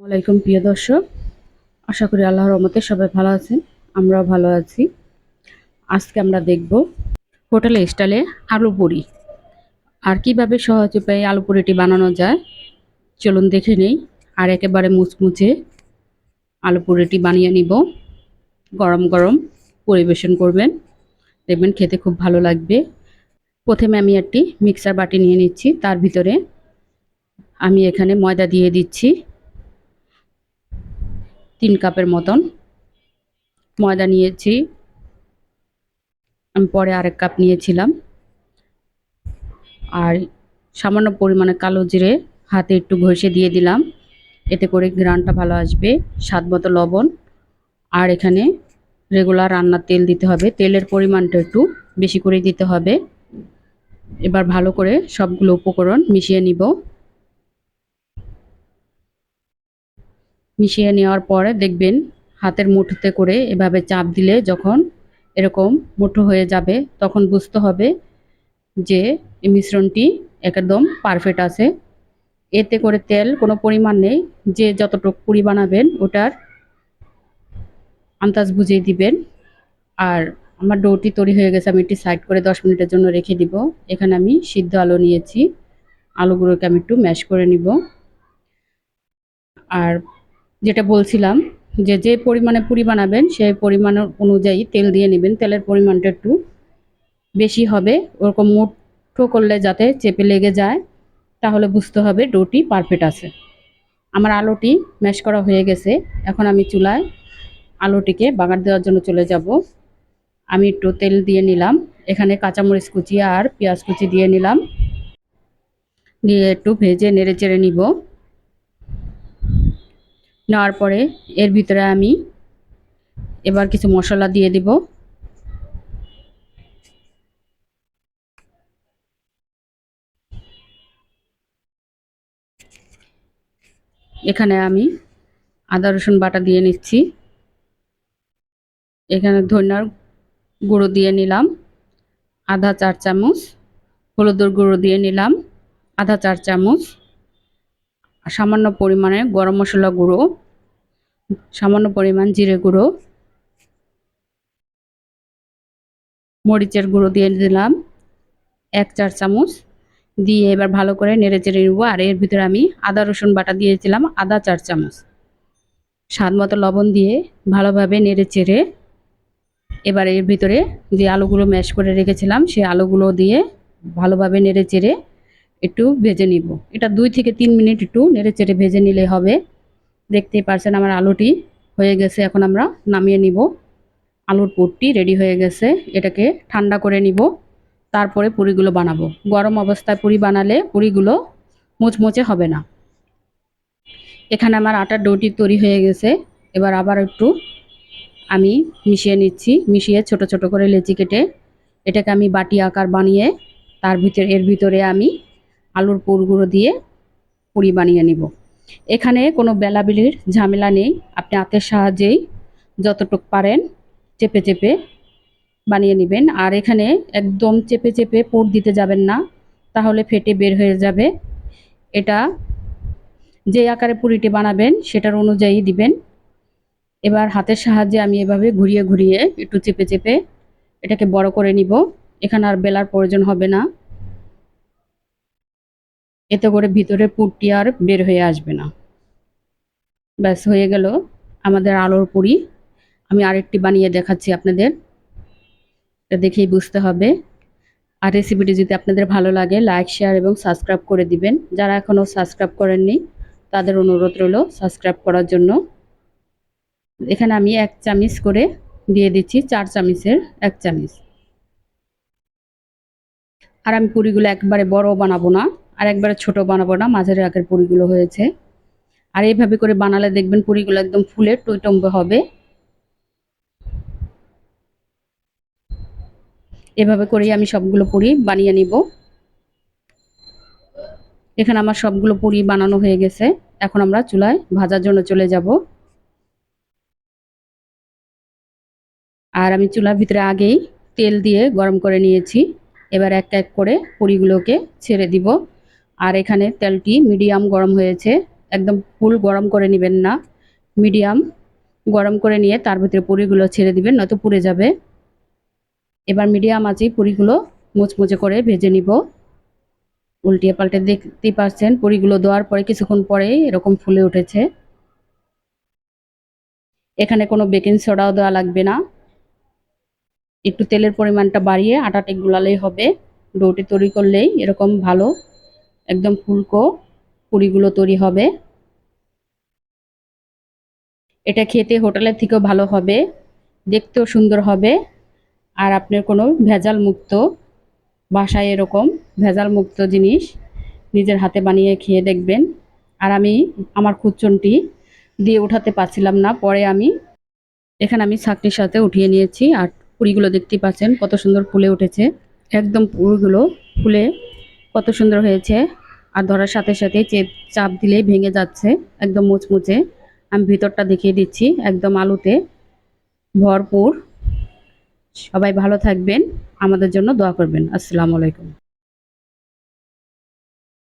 ওয়ালাইকুম প্রিয় দর্শক, আশা করি আল্লাহর রহমতে সবাই ভালো আছেন, আমরাও ভালো আছি। আজকে আমরা দেখব হোটেলে স্টাইলে আলু পুরি। আর কীভাবে সহজ উপায়ে আলু পুরিটি বানানো যায়, চলুন দেখে নেই। আর একেবারে মুচমুচে আলু পুরিটি বানিয়ে নিব। গরম গরম পরিবেশন করবেন। দেখবেন খেতে খুব ভালো লাগবে। প্রথমে আমি একটি মিক্সার বাটি নিয়ে নিচ্ছি। তার ভিতরে আমি এখানে ময়দা দিয়ে দিচ্ছি। তিন কাপের মতন ময়দা নিয়েছি। আমি পরে আরেক কাপ নিয়েছিলাম। আর সামান্য পরিমাণে কালো জিরে হাতে একটু ঘষে দিয়ে দিলাম। এতে করে গ্রানটা ভালো আসবে, স্বাদ মতো লবণ। আর এখানে রেগুলার রান্নার তেল দিতে হবে। তেলের পরিমাণটা একটু বেশি করে দিতে হবে। এবার ভালো করে সবগুলো উপকরণ মিশিয়ে নিব। মিশিয়ে নেওয়ার পরে দেখবেন হাতের মুঠোতে করে এভাবে চাপ দিলে যখন এরকম মুঠো হয়ে যাবে, তখন বুঝতে হবে যে এই মিশ্রণটি একদম পারফেক্ট আছে। এতে করে তেল কোনো পরিমাণ নেই, যে যতটুকু পুরি বানাবেন ওটার আন্দাজ বুঝিয়ে দিবেন। আর আমার ডোটি তৈরি হয়ে গেছে, আমি একটি সাইড করে দশ মিনিটের জন্য রেখে দিব। এখানে আমি সিদ্ধ আলু নিয়েছি, আলুগুলোকে আমি একটু ম্যাশ করে নিব। আর যেটা বলছিলাম যে যে পরিমাণে পুরি বানাবেন, সেই পরিমাণ অনুযায়ী তেল দিয়ে নেবেন। তেলের পরিমাণটা একটু বেশি হবে। ওরকম মুঠো করলে যাতে চেপে লেগে যায়, তাহলে বুঝতে হবে ডোটি পারফেক্ট আছে। আমার আলুটি ম্যাশ করা হয়ে গেছে। এখন আমি চুলায় আলুটিকে বাগার দেওয়ার জন্য চলে যাব। আমি একটু তেল দিয়ে নিলাম। এখানে কাঁচামরিচ কুচি আর পেঁয়াজ কুচি দিয়ে নিলাম। দিয়ে একটু ভেজে নেড়ে চেড়ে নিব। নেওয়ার পরে এর ভিতরে আমি এবার কিছু মশলা দিয়ে দিব। এখানে আমি আদা, রসুন বাটা দিয়ে নিচ্ছি। এখানে ধনিয়ার গুঁড়ো দিয়ে নিলাম, আধা চার চামচ হলুদের গুঁড়ো দিয়ে নিলাম, আধা চার চামচ সামান্য পরিমাণে গরম মশলা গুঁড়ো, সামান্য পরিমাণ জিরে গুঁড়ো, মরিচের গুঁড়ো দিয়ে দিলাম, এক চার চামচ। দিয়ে এবার ভালো করে নেড়ে চেড়ে নেব, আর এর ভিতরে আমি আদা, রসুন বাটা দিয়েছিলাম, আদা চার চামচ। স্বাদ মতো লবণ দিয়ে ভালোভাবে নেড়ে চেড়ে এবার এর ভিতরে যে আলুগুলো ম্যাশ করে রেখেছিলাম সেই আলুগুলো দিয়ে ভালোভাবে নেড়ে চেড়ে একটু ভেজে নিব। এটা দুই থেকে তিন মিনিট একটু নেড়ে চেড়ে ভেজে নিলে হবে। দেখতেই পারছেন আমার আলুটি হয়ে গেছে, এখন আমরা নামিয়ে নিব। আলুর পুরটি রেডি হয়ে গেছে, এটাকে ঠান্ডা করে নিব। তারপরে পুরিগুলো বানাবো। গরম অবস্থায় পুরি বানালে পুরিগুলো মুচমুচে হবে না। এখানে আমার আটার ডোটি তৈরি হয়ে গেছে। এবার আবার একটু আমি মিশিয়ে নিচ্ছি। মিশিয়ে ছোট ছোট করে লেচি কেটে এটাকে আমি বাটি আকার বানিয়ে তার ভিতরে এর ভিতরে আমি আলুর পুরগুলো দিয়ে পুরি বানিয়ে নিব। এখানে কোনো বেলাবিলির ঝামেলা নেই। আপনি হাতের সাহায্যেই যতটুক পারেন চেপে চেপে বানিয়ে নেবেন। আর এখানে একদম চেপে চেপে পুর দিতে যাবেন না, তাহলে ফেটে বের হয়ে যাবে। এটা যে আকারে পুরিটি বানাবেন সেটার অনুযায়ী দিবেন। এবার হাতের সাহায্যে আমি এভাবে ঘুরিয়ে ঘুরিয়ে একটু চেপে চেপে এটাকে বড় করে নিব। এখানে আর বেলার প্রয়োজন হবে না। এতে করে ভিতরে পুরটি আর বের হয়ে আসবে না। ব্যাস, হয়ে গেল আমাদের আলোর পুরি। আমি আরেকটি বানিয়ে দেখাচ্ছি আপনাদের। এটা দেখেই বুঝতে হবে। আর রেসিপিটি যদি আপনাদের ভালো লাগে লাইক শেয়ার এবং সাবস্ক্রাইব করে দিবেন। যারা এখনও সাবস্ক্রাইব করেননি, তাদের অনুরোধ রইল সাবস্ক্রাইব করার জন্য। এখানে আমি এক চামিচ করে দিয়ে দিচ্ছি, চার চামিচের এক চামিচ। আর আমি পুরিগুলো একবারে বড় বানাবো না। আর একবারে ছোট বানাবো না, মাঝারি আকার পুরিগুলো হয়েছে। আর এইভাবে করে বানালে দেখবেন পুরিগুলো একদম ফুলে টইটম্বে হবে। এভাবে করেই আমি সবগুলো পুরি বানিয়ে নিব। এখানে আমার সবগুলো পুরি বানানো হয়ে গেছে। এখন আমরা চুলায় ভাজার জন্য চলে যাব। আর আমি চুলার ভিতরে আগেই তেল দিয়ে গরম করে নিয়েছি। এবার এক এক করে পুরিগুলোকে ছেড়ে দিব। আর এখানে তেলটি মিডিয়াম গরম হয়েছে, একদম ফুল গরম করে নেবেন না, মিডিয়াম গরম করে নিয়ে তার ভিতরে পুরিগুলো ছেড়ে দিবেন, নয়তো পুড়ে যাবে। এবার মিডিয়াম আছেই পুরিগুলো মুচমুচে করে ভেজে নিব। উল্টিয়ে পাল্টে দেখতে পাচ্ছেন পুরিগুলো দেওয়ার পরে কিছুক্ষণ পরে এরকম ফুলে উঠেছে। এখানে কোনো বেকিং সোডাও দেওয়া লাগবে না। একটু তেলের পরিমাণটা বাড়িয়ে আটাটি গুলালেই হবে। ডোটি তৈরি করলেই এরকম ভালো একদম ফুলকো পুরিগুলো তৈরি হবে। এটা খেতে হোটেলের থেকেও ভালো হবে, দেখতেও সুন্দর হবে। আর আপনার কোনো ভেজাল মুক্ত বাসায় এরকম ভেজাল মুক্ত জিনিস নিজের হাতে বানিয়ে খেয়ে দেখবেন। আর আমি আমার খুচনটি দিয়ে উঠাতে পারছিলাম না, পরে আমি এখানে আমি ছাকনির সাথে উঠিয়ে নিয়েছি। আর পুরিগুলো দেখতে পাচ্ছেন কত সুন্দর ফুলে উঠেছে। একদম পুরগুলো ফুলে কত সুন্দর হয়েছে। আর ধরার সাথে সাথে চেপ চাপ দিলেই ভেঙে যাচ্ছে, একদম মুচমুচে। আমি ভিতরটা দেখিয়ে দিচ্ছি, একদম আলুতে। ভরপুর। সবাই ভালো থাকবেন। আমাদের জন্য দোয়া করবেন। আসসালামু আলাইকুম।